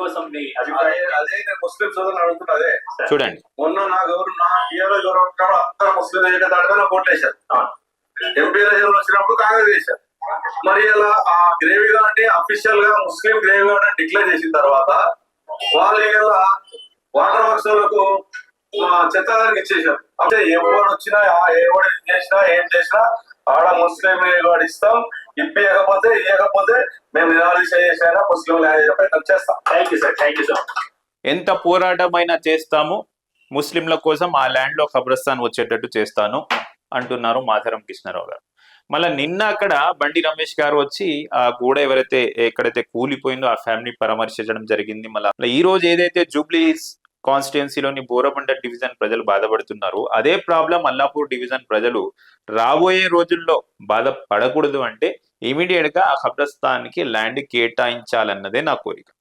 కోసం మీ అదే ముస్లిం సోదరులు అడుగుతున్నా అదే. చూడంండి. మొన్న నా గౌరవ నా ఇయర్ గౌరవ అందరూ ముస్లిం ఏకతాడుగా నాకు ఓట్లేశారు ఎంపీ ఎలక్షన్ వచ్చినప్పుడు కాంగ్రెస్ చేశారు మరి ఇలా ఆ గ్రేవీ గార్డ్ అఫీషియల్గా ముస్లిం గ్రేవీ గార్డ్ డిక్లేర్ చేసిన తర్వాత వాళ్ళు ఇలా వాటర్ వర్క్స్ వాళ్ళకు చెత్తదానికి ఇచ్చేసారు అంటే ఎవడు వచ్చినా ఎవడు ఏం చేసినా ఏం చేసినా ఆడ ముస్లిం వాడు ఇస్తాం. ఇప్పియకపోతే ఇవ్వకపోతే మేము నిరాదీశ చేసినా ముస్లిం న్యాయ ప్రయత్నం చేస్తాం. Thank you sir thank you sir ఎంత పోరాటమైనా చేస్తాము. ముస్లింల కోసం ఆ ల్యాండ్లో ఖబ్రస్థాన్ వచ్చేటట్టు చేస్తాను అంటున్నారు మాధరం కృష్ణారావు గారు. మళ్ళీ నిన్న అక్కడ బండి రమేష్ గారు వచ్చి ఆ గోడ ఎవరైతే ఎక్కడైతే కూలిపోయిందో ఆ ఫ్యామిలీ పరామర్శించడం జరిగింది. మళ్ళీ ఈ రోజు ఏదైతే జూబ్లీ కాన్స్టిట్యున్సీలోని బోరబండ డివిజన్ ప్రజలు బాధపడుతున్నారు అదే ప్రాబ్లం అల్లాపూర్ డివిజన్ ప్రజలు రాబోయే రోజుల్లో బాధపడకూడదు అంటే ఇమీడియట్గా ఆ ఖబ్రస్థాన్కి ల్యాండ్ కేటాయించాలన్నదే నా కోరిక.